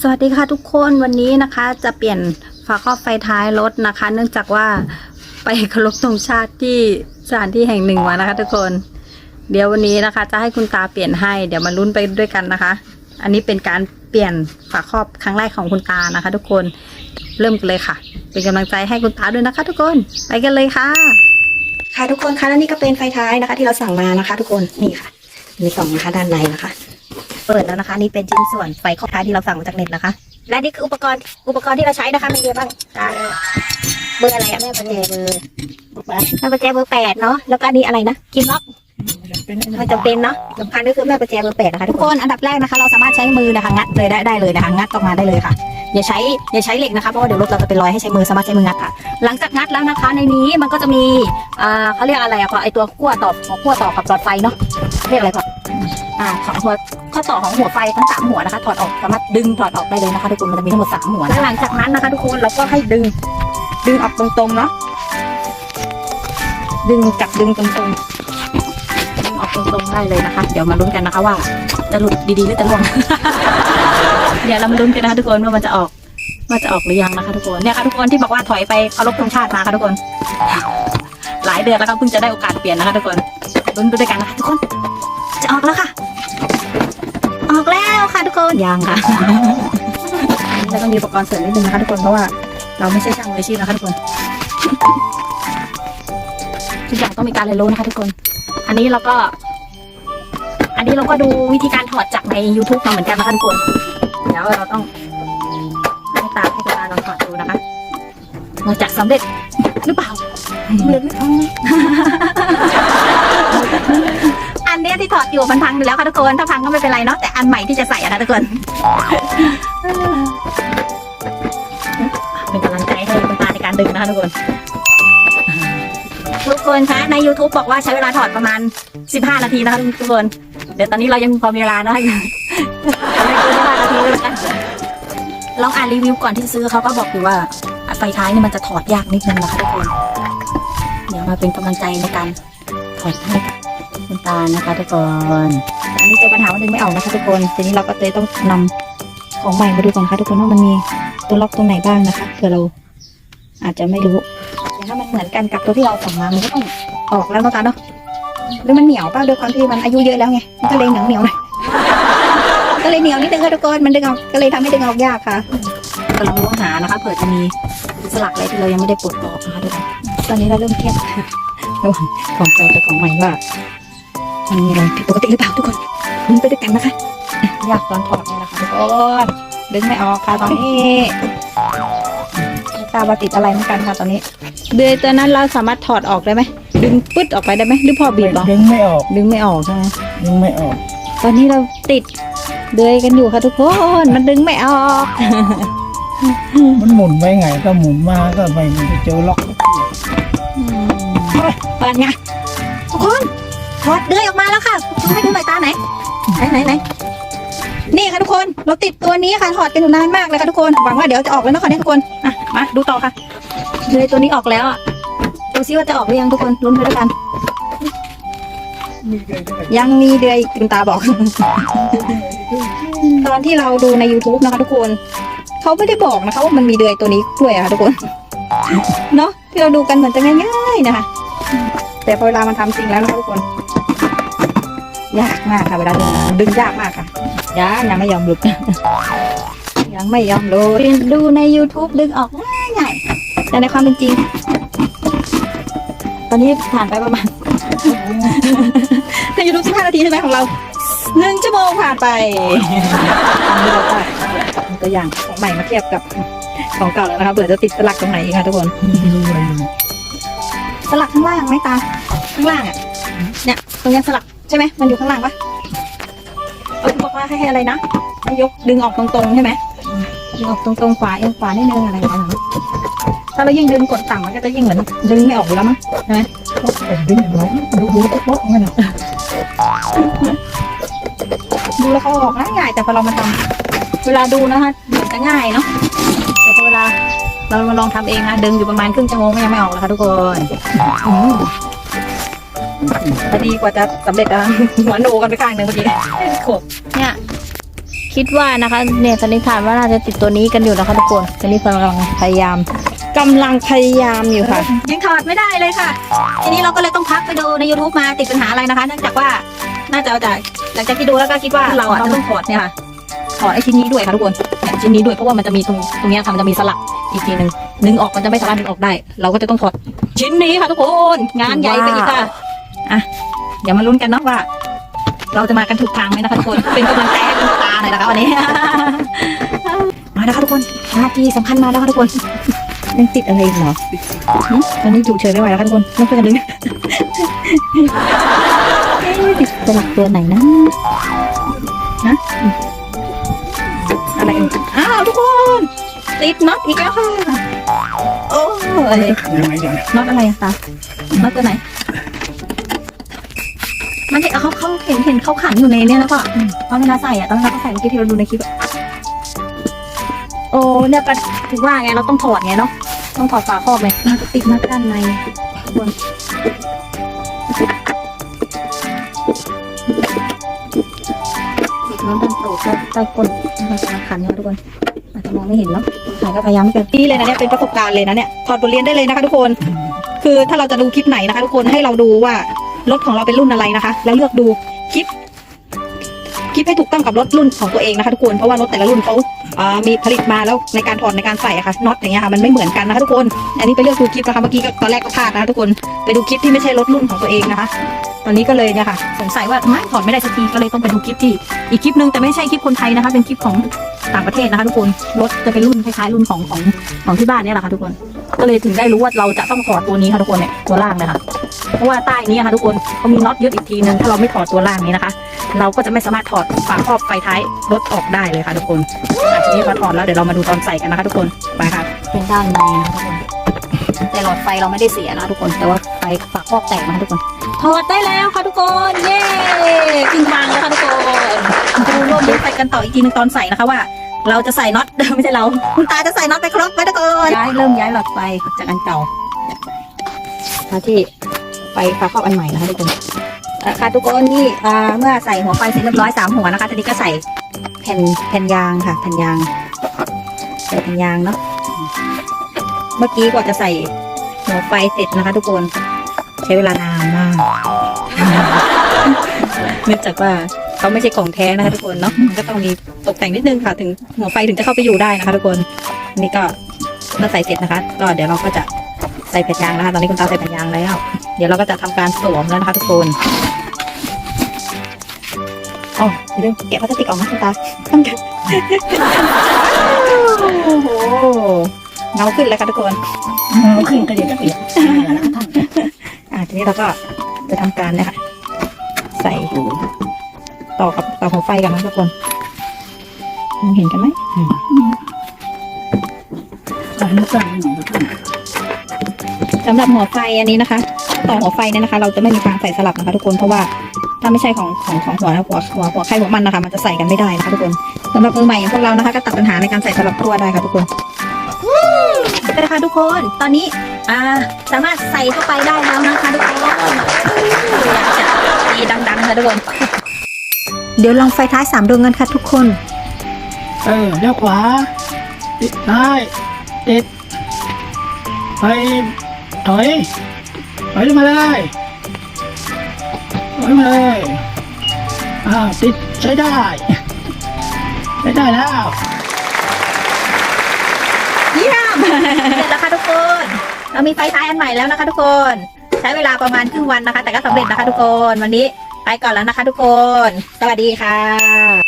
สวัสดีค่ะทุกคนวันนี้นะคะจะเปลี่ยนฝาครอบไฟท้ายรถนะคะ เนื่องจากว่าไปเคารพธงชาติที่สถานที่แห่งหนึ่งมานะคะ ทุกคน เดี๋ยววันนี้นะคะ จะให้คุณตาเปลี่ยนให้เดี๋ยวมาลุ้นไปด้วยกันนะคะ อันนี้เป็นการเปลี่ยนฝาครอบครั้งแรกของคุณตานะคะ ทุกคนเริ่มกันเลยค่ะ เป็นกำลังใจให้คุณตาด้วยนะคะ ทุกคนไปกันเลยค่ะ ค่ะทุกคนคะและนี่ก็เป็นไฟท้ายนะคะ ที่เราสั่งมานะคะ ทุกคนนี่ค่ะมีกล่องนะคะด้านในนะคะ เปิดแล้วนะคะนี่เป็นชิ้นส่วนไฟครอบท้ายที่เราสั่งมาจากเน็ตนะคะ และนี่คืออุปกรณ์อุปกรณ์ที่เราใช้นะคะมีอะไรบ้างอ่าเบอร์อะไรอะแม่ประแจเบอร์แม่ประแจเบอร์แปดเนาะแล้วก็อันนี้อะไรนะกินล็อกไม่จำเป็นเนาะสำคัญก็คือแม่ประแจเบอร์แปดนะคะทุกคนอันดับแรกนะคะเราสามารถใช้มือนะคะงัดเลยได้ได้เลยนะคะงัดออกมาได้เลยค่ะอย่าใช้อย่าใช้เหล็กนะคะเพราะว่าเดี๋ยวรถเราจะเป็นรอยให้ใช้มือสามารถใช้มืองัดค่ะ หลังจากงัดแล้วนะคะ ในนี้มันก็จะมีอ่าเขาเรียกอะไรอะพอไอตัวขั้วต่อขั้วต่อกับหลอดไฟเนาะเรียกอะไรก่อน อ่าของหัวข้อต่อของหัวไฟทั้งสามหัวนะคะ ถอดออกสามารถดึงถอดออกได้เลยนะคะทุกคนมันจะมีทั้งหมดสามหัวแล้วหลังจากนั้นนะคะทุกคนเราก็ให้ดึง ดึงออกตรงๆเนาะดึงจับดึงตรงๆดึงออกตรงๆได้เลยนะคะ เดี๋ยวมาลุ้นกันนะคะว่า จะหลุดดีๆหรือจะล่วงเดี๋ยวเรามาลุ้นกันนะคะทุกคนว่ามันจะออกว่าจะออกหรือยังนะคะทุกคนเนี่ยค่ะทุกคนที่บอกว่าถอยไปเคารพธงชาติมาค่ะทุกคน หลายเดือนแล้วครับเพิ่งจะได้โอกาสเปลี่ยนนะคะทุกคนลุ้นไปด้วยกันนะคะทุกคน ยังค่ะอันนี้เราต้องมีอุปกรณ์เสริมนิดนึงนะคะทุกคนเพราะว่าเราไม่ใช่ช่างมืออาชีพนะคะทุกคนทุกอย่างต้องมีการเรียนรู้นะคะทุกคน อันนี้เราก็ อันนี้เราก็ดูวิธีการถอดจากใน YouTube มาเหมือนกันนะคะทุกคนเดี๋ยวเราต้องให้ตาให้ตาลองถอดดูนะคะเราจะสำเร็จหรือเปล่าเหมือนไม่ อดอยู่มันพังอยู่แล้วค่ะทุกคน ถ้าพังก็ไม่เป็นไรเนาะ แต่อันใหม่ที่จะใส่อะนะทุกคน เป็นกำลังใจให้คุณตาในการดึงนะคะทุกคน ทุกคนคะ ใน YouTube บอกว่าใช้เวลาถอดประมาณ 15 นาทีนะคะทุกคน เดี๋ยวตอนนี้เรายังพอมีเวลานะคะไม่เกิน15นาทีเลยกันลองอ่านรีวิวก่อนที่ซื้อเขาก็บอกอยู่ว่าไฟท้ายนี่มันจะถอดยากนิดนึงนะคะทุกคน เดี๋ยวมาเป็นกำลังใจในการถอดให้ คุณตานะคะทุกคนอันนี้เจอปัญหาว่าดึงไม่ออกนะคะทุกคน ทีนี้เราก็เลยต้องนำของใหม่มาดูก่อนนะคะทุกคนว่ามันมีตัวล็อกตรงไหนบ้างนะคะเผื่อเราอาจจะไม่รู้แต่ถ้ามันเหมือนกันกับตัวที่เราสั่งมามันก็ต้องออกแล้วนะคะเนาะหรือมันเหนียวป่ะด้วยความที่มันอายุเยอะแล้วไงมันก็เลยเหนียวเหนียวหน่อยก็เลยเหนียวนิดนึงค่ะทุกคนมันดึงออกก็เลยทำให้ดึงออกยากค่ะกำลังล้วงหานะคะเผื่อจะมีสลักอะไรที่เรายังไม่ได้ปลดออกนะคะทุกคนตอนนี้เราเริ่มเครียดระหว่างของเก่ากับของใหม่ว่า มันมีอะไรผิดปกติหรือเปล่าทุกคนลุ้นไปด้วยกันนะคะยากตอนถอดนี่นะคะทุกคนดึงไม่ออกค่ะตอนนี้ไม่ทราบว่าติดอะไรเหมือนกันค่ะตอนนี้ เดือยตัวนั้นเราสามารถถอดออกได้ไหมดึงปึ๊ดออกไปได้ไหมหรือพอบีบเหรอดึงไม่ออก ดึงไม่ออกใช่ไหมดึงไม่ออก ตอนนี้เราติดเดือยกันอยู่ค่ะทุกคนมันดึงไม่ออก มันหมุนไปไงก็หมุนมาก็ไม่มันจะเจอล็อกเปิดไงทุกคน ถอดเดือยออกมาแล้วค่ะให้ดูหน่อยตาไหนไหนไหนไหนนี่ค่ะทุกคนเราติดตัวนี้ค่ะถอดกันอยู่นานมากเลยค่ะทุกคนหวังว่าเดี๋ยวจะออกแล้วนะคะเนี่ยทุกคนอะมาดูต่อค่ะเดือยตัวนี้ออกแล้วอะดูซิว่าจะออกหรือยังทุกคนลุ้นไปด้วยกันยังมีเดือยคุณตาบอก ตอนที่เราดูใน YouTube นะคะทุกคนเขาไม่ได้บอกนะคะว่ามันมีเดือยตัวนี้ด้วยอะค่ะทุกคนเนาะที่เราดูกันเหมือนจะง่ายๆนะคะ แต่พอเวลามันทำจริงแล้วนะคะทุกคน ยากมากค่ะเวลาดึงดึงยากมากค่ะยังยังไม่ยอมหลุด ยังไม่ยอมหลุดดูใน YouTube ดึงออกง่ายๆแต่ในความเป็นจริง ตอนนี้ผ่านไปประมาณใน YouTube 15นาทีใช่ไหมของเราหนึ่งชั่วโมงผ่านไปอันนี้เราก็มีตัวอย่างของใหม่มาเทียบกับของเก่าแล้วนะคะเผื่อจะติดสลักตรงไหนอีกค่ะทุกคนไม่รู้อะไรเลยสลักข้างล่างไหมตาข้างล่างอะเนี่ยตรงเนี้ยสลัก ใช่ไหมมันอยู่ข้างล่างปะเขาบอกว่าให้ให้อะไรนะให้ยกดึงออกตรงๆใช่ไหมดึงออกตรงๆขวาเอ็นขวานิดนึงอะไรอย่างเงี้ยถ้าเรายิ่งดึงกดต่ำมันก็จะยิ่งเหมือนดึงไม่ออกอยู่แล้วมั้งแต่ดึงเราดูดูก็บล็อกงั้นน่ะดูแล้วเขาออกง่ายๆแต่พอเรามาทำเวลาดูนะคะเหมือนจะง่ายเนาะแต่พอเวลาเรามาลองทำเองนะดึงอยู่ประมาณครึ่งชั่วโมงก็ยังไม่ออกเลยค่ะทุกคนอืม พอดีกว่าจะสำเร็จอะหัวโนกันไปข้างหนึ่งเมื่อกี้โขกเนี่ย คิดว่านะคะ เนี่ยสันนิษฐานว่าน่าจะติดตัวนี้กันอยู่นะคะทุกคนตอนนี้กำลังพยายามกำลังพยายามอยู่ค่ะ ยังถอดไม่ได้เลยค่ะ ทีนี้เราก็เลยต้องพักไปดูใน YouTube มาติดปัญหาอะไรนะคะ เนื่องจากว่าน่าจะเอาจากหลังจากที่ดูแล้วก็คิดว่าเราอะจะต้องถอดเนี่ยค่ะถอดไอ้ชิ้นนี้ด้วยค่ะทุกคนเนี่ยชิ้นนี้ด้วยเพราะว่ามันจะมีตรงตรงเนี้ยค่ะมันจะมีสลักอีกทีหนึ่งดึงออกมันจะไม่สามารถดึงออกได้ เราก็จะต้องถอดชิ้นนี้ค่ะทุกคน งานใหญ่ไปอีกค่ะ อะเดี๋ยวมาลุ้นกันเนาะว่า เราจะมากันถูกทางไหมนะคะทุกคน เป็นกำลังใจให้คุณตาหน่อยนะคะวันนี้ มาแล้วค่ะทุกคนหน้าที่สำคัญมาแล้วค่ะทุกคนยังติดอะไรอีกเหรอหึตอนนี้อยู่เฉยไม่ไหวแล้วค่ะทุกคนต้องช่วยกันดึงเอ๊ะติดสลักตัวไหนนะนะอืมอะไรเอ่ยอ้าวทุกคน ติดน็อตอีกแล้วค่ะ โอ้ยยังไงเดี๋ยวนะน็อตอะไรอะตาน็อตตัวไหน มันเห็นเขาเขาเห็นเห็นเขาขันอยู่ในเนี้ยแล้วก็อืมตอนเวลาใส่อะตอนเวลาเขาใส่เมื่อกี้ที่เราดูในคลิปอะโอ้เนี่ยก็ถึงว่าไงเราต้องถอดไงเนาะต้องถอดฝาครอบเลยน่าจะติดนักด้านในทุกคนติดน้ำตาลโตใต้ใต้ก้นมันจะขันเนี่ยทุกคนอาจจะมองไม่เห็นเนาะถ่ายก็พยายามไม่เกินนี่เลยนะเนี่ยเป็นประสบการณ์เลยนะเนี่ยถอดบทเรียนได้เลยนะคะทุกคน คือถ้าเราจะดูคลิปไหนนะคะทุกคนให้เราดูว่า รถของเราเป็นรุ่นอะไรนะคะ แล้วเลือกดูคลิปคลิปให้ถูกต้องกับรถรุ่นของตัวเองนะคะทุกคนเพราะว่ารถแต่ละรุ่นเขา มีผลิตมาแล้วในการถอดในการใส่อะค่ะน็อตอย่างเงี้ยค่ะมันไม่เหมือนกันนะคะทุกคน อันนี้ไปเลือกดูคลิปนะคะเมื่อกี้ก็ตอนแรกก็พลาดนะคะทุกคนไปดูคลิปที่ไม่ใช่รถรุ่นของตัวเองนะคะ ตอนนี้ก็เลยเนี่ยค่ะสงสัยว่าไม่ถอดไม่ได้สักทีก็เลยต้องไปดูคลิปที่อีกคลิปนึงแต่ไม่ใช่คลิปคนไทยนะคะ เป็นคลิปของต่างประเทศนะคะ ทุกคนรถจะเป็นรุ่นคล้ายๆรุ่นของของของที่บ้านเนี่ยแหละค่ะทุกคนก็เลยถึงได้รู้ว่าเราจะต้องถอดตัวนี้ค่ะทุกคนเนี่ยตัวล่างเลยค่ะเพราะว่าใต้นี้ค่ะทุกคนเขามีน็อตยึดอีกทีนึงถ้าเราไม่ถอดตัวล่างนี้นะคะ เราก็จะไม่สามารถถอดฝาครอบไฟท้ายรถออกได้เลยค่ะทุกคน อะทีนี้พอถอดแล้วเดี๋ยวเรามาดูตอนใส่กันนะคะทุกคนไปค่ะเป็นด้านในนะคะทุกคนแต่หลอดไฟเราไม่ได้เสียนะคะทุกคนแต่ว่าไฟฝาครอบแตกนะคะทุกคนถอดได้แล้วค่ะทุกคนเย้ขึ้นทางแล้วค่ะทุกคนจะดูร่วมด้วยไปกันต่ออีกทีหนึงตอนใส่นะคะว่า เราจะใส่น็อตไม่ใช่เราคุณตาจะใส่น็อตไปครบไหมทุกคนย้ายเริ่มย้ายหลอดไฟจากอันเก่ามาที่ไฟฝาครอบอันใหม่นะคะทุกคนอะค่ะทุกคนนี่อ่าเมื่อใส่หัวไฟเสร็จเรียบร้อยสามหัวนะคะทีนี้ก็ใส่แผ่นแผ่นยางค่ะแผ่นยาง ใส่แผ่นยางเนาะเมื่อกี้กว่าจะใส่หัวไฟเสร็จนะคะ ทุกคนใช้เวลานานมากเนื่องจากว่าเขาไม่ใช่ของแท้นะคะทุกคนเนาะก็ต้องมีตกแต่งนิดนึงค่ะ ถึงหัวไฟถึงจะเข้าไปอยู่ได้นะคะ ทุกคนนี่ก็เมื่อใส่เสร็จนะคะ ก็เดี๋ยวเราก็จะใส่แผ่นยางนะคะ ตอนนี้คุณตาใส่แผ่นยางแล้ว เดี๋ยวเราก็จะทำการสวมแล้วนะคะ ทุกคน อ๋อเดี๋ยวแกะพลาสติกออกนะคุณตาต้องแกะโอ้โหเงาขึ้นแล้วค่ะทุกคนเอาขึ้นก็เดี๋ยวจะเปลี่ยนอ่าทีนี้เราก็จะทำการนะคะใส่ต่อกับต่อหัวไฟกันนะทุกคนมองเห็นกันไหมใส่ไม่ใส่ไม่หน่อยก็ขึ้นสำหรับหัวไฟอันนี้นะคะ ต่อหัวไฟเนี่ยนะคะ เราจะไม่มีการใส่สลับนะคะ ทุกคนเพราะว่า ถ้าไม่ใช่ของของของหัวหัวหัวหัวใครหัวมันนะคะ มันจะใส่กันไม่ได้นะคะทุกคนสำหรับมือใหม่อย่างพวกเรานะคะ ก็ตัดปัญหาในการใส่สลับตัวได้ค่ะทุกคนไปนะคะทุกคนตอนนี้อ่าสามารถใส่เข้าไปได้แล้วนะคะทุกคนอยากจะดีดังๆค่ะทุกคน เดี๋ยวลองไฟท้ายสามดวงกันค่ะทุกคน เออเลี้ยวขวาติดซ้ายติดไปถอยถอยลงมาเล ไว้มาเลยอ้าวติดใช้ได้ใช้ได้แล้วเยี่ยมเสร็จแล้วค่ะทุกคน เรามีไฟท้ายอันใหม่แล้วนะคะทุกคน ใช้เวลาประมาณครึ่งวันนะคะ แต่ก็สำเร็จนะคะทุกคน วันนี้ไปก่อนแล้วนะคะทุกคน สวัสดีค่ะ